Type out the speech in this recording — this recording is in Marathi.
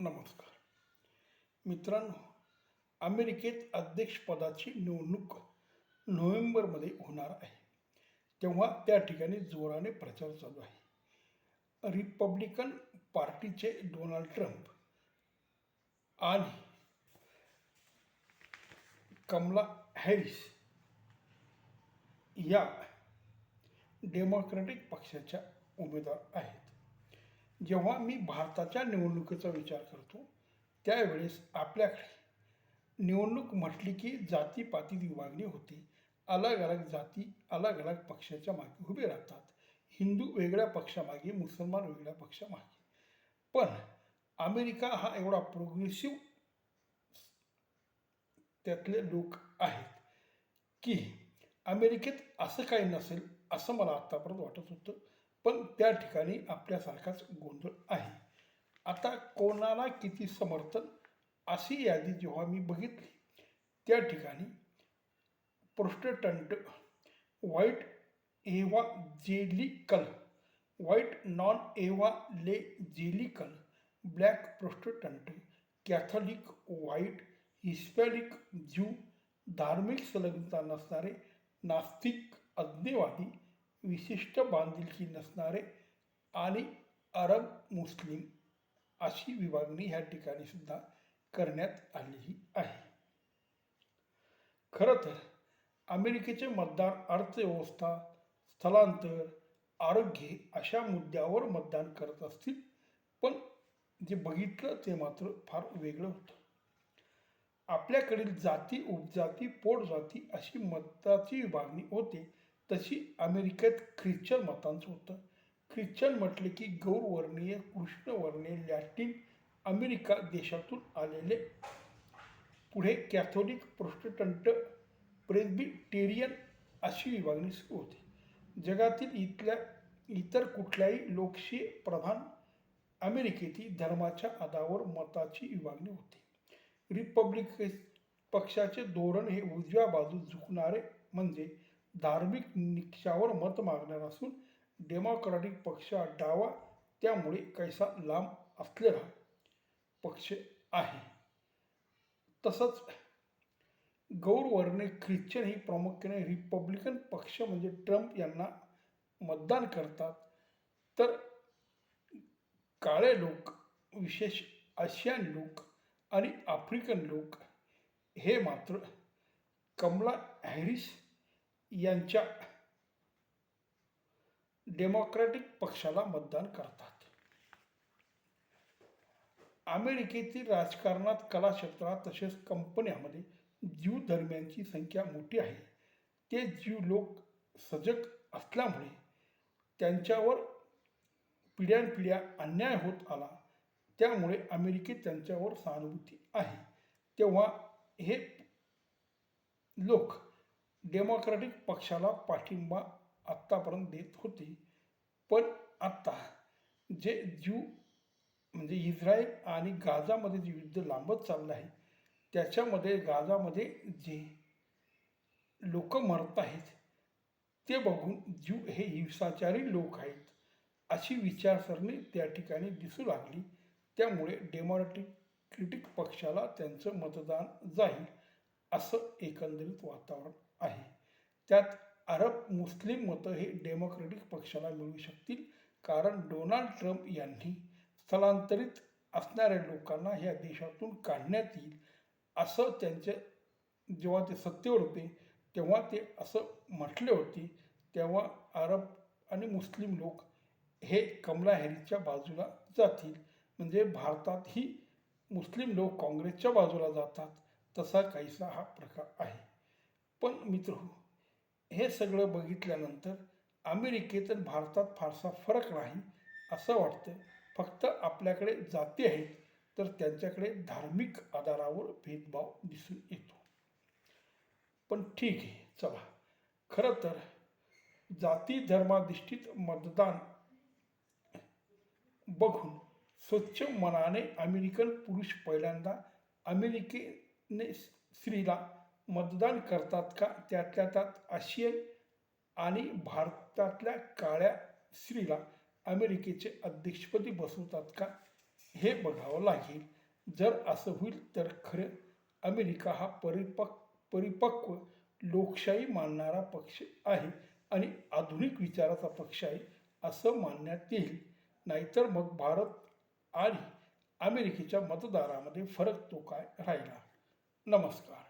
नमस्कार. मित्रांनो अमेरिकेत अध्यक्षपदाची निवडणूक नोव्हेंबरमध्ये होणार आहे. तेव्हा त्या ठिकाणी जोराने प्रचार चालू आहे. रिपब्लिकन पार्टीचे डोनाल्ड ट्रम्प आणि कमला हॅरिस या डेमोक्रॅटिक पक्षाच्या उमेदवार आहेत. जेव्हा मी भारताच्या निवडणुकीचा विचार करतो त्यावेळेस आपल्याकडे निवडणूक म्हटली की जातीपाती विभागणी होती. अलग अलग जाती अलग अलग पक्षाच्या मागे उभे राहतात. हिंदू वेगळ्या पक्षामागे मुसलमान वेगळ्या पक्षामागे. पण अमेरिका हा एवढा प्रोग्रेसिव्ह त्यातले लोक आहेत की अमेरिकेत असं काही नसेल असं मला आत्तापर्यंत वाटत होतं. पण त्या ठिकाणी आपल्यासारखाच गोंधळ आहे. आता कोणाला किती समर्थन अशी यादी जेव्हा मी बघितली त्या ठिकाणी प्रोस्टेटंट व्हाईट एवा जेलिकल white non evangelical black Protestant Catholic white Hispanic Jew धार्मिक संलग्नता नसणारे नास्तिक अज्ञेवादी विशिष्ट बांधिलकी नसणारे आणि अरब मुस्लिम अशी विभागणी ह्या ठिकाणी सुद्धा करण्यात आलेली आहे. खरं तर अमेरिकेचे मतदार अर्थव्यवस्था स्थलांतर आरोग्य अशा मुद्द्यावर मतदान करत असतील पण जे बघितलं ते मात्र फार वेगळं होतं. आपल्याकडील जाती उपजाती पोटजाती अशी मताची विभागणी होते तशी अमेरिकेत ख्रिश्चन मतांचं होतं. ख्रिश्चन म्हटले की गौरवर्णीय कृष्णवर्णीय लॅटिन अमेरिका देशातून आलेले पुढे कॅथोलिक प्रोटेस्टंट प्रेस्बिटेरियन अशी विभागणी सुरू होती. जगातील इथल्या इतर कुठल्याही लोकशाही प्रधान अमेरिकेतील धर्माच्या आधारावर मताची विभागणी होती. रिपब्लिक पक्षाचे धोरण हे उजव्या बाजूस झुकणारे म्हणजे धार्मिक निकषावर मत मागणार असून डेमोक्रॅटिक पक्ष हा डावा त्यामुळे कैसा लांब असलेला पक्ष आहे. तसंच गौरवर्णे ख्रिश्चन ही प्रामुख्याने रिपब्लिकन पक्ष म्हणजे ट्रम्प यांना मतदान करतात. तर काळे लोक विशेष आशियान लोक आणि आफ्रिकन लोक हे मात्र कमला हॅरिस यांच्या डेमोक्रॅटिक पक्षाला मतदान करतात. अमेरिकेतील राजकारणात कला क्षेत्रात तसेच कंपन्यामध्ये ज्यू धर्मियांची संख्या मोठी आहे. ते ज्यू लोक सजग असल्यामुळे त्यांच्यावर पिढ्यानपिढ्या अन्याय होत आला. त्यामुळे अमेरिकेत त्यांच्यावर सहानुभूती आहे. तेव्हा हे लोक डेमोक्रॅटिक पक्षाला पाठिंबा आत्तापर्यंत देत होते. पण आत्ता जे ज्यू म्हणजे इस्रायल आणि गाझामध्ये जे युद्ध लांबत चाललं आहे त्याच्यामध्ये गाझामध्ये जे लोक मरत आहेत ते बघून ज्यू हे हिंसाचारी लोक आहेत अशी विचारसरणी त्या ठिकाणी दिसू लागली. त्यामुळे डेमोक्रॅटिक पक्षाला त्यांचं मतदान जाईल असं एकंदरीत वातावरण आहे. त्यात अरब मुस्लिम मतं हे डेमोक्रेटिक पक्षाला मिळू शकतील कारण डोनाल्ड ट्रम्प यांनी स्थलांतरित असणाऱ्या लोकांना ह्या देशातून काढण्यात येईल असं त्यांचे जेव्हा ते सत्तेवर होते तेव्हा ते असं म्हटले होते तेव्हा अरब आणि मुस्लिम लोक हे कमला हॅरीच्या बाजूला जातील. म्हणजे भारतातही मुस्लिम लोक काँग्रेसच्या बाजूला जातात. तसा काहीसा हा प्रकार आहे. पण मित्र हो, हे सगळं बघितल्यानंतर अमेरिकेत भारतात फारसा फरक नाही असं वाटतं. फक्त आपल्याकडे जाती आहेत तर त्यांच्याकडे धार्मिक आधारावर भेदभाव दिसून येतो. पण ठीक आहे चला. खरं तर जाती धर्माधिष्ठित मतदान बघून स्वच्छ मनाने अमेरिकन पुरुष पहिल्यांदा अमेरिके ने स्त्रीला मतदान करतात का? त्यातल्या त्यात आशियन आणि भारतातल्या काळ्या स्त्रीला अमेरिकेचे अध्यक्षपदी बसवतात का? हे बघावं लागेल. जर असं होईल तर खरं अमेरिका हा परिपक् परिपक्व लोकशाही मानणारा पक्ष आहे आणि आधुनिक विचाराचा पक्ष आहे असं मानण्यात येईल. नाहीतर मग भारत आणि अमेरिकेच्या मतदारामध्ये फरक तो काय राहिला? नमस्कार.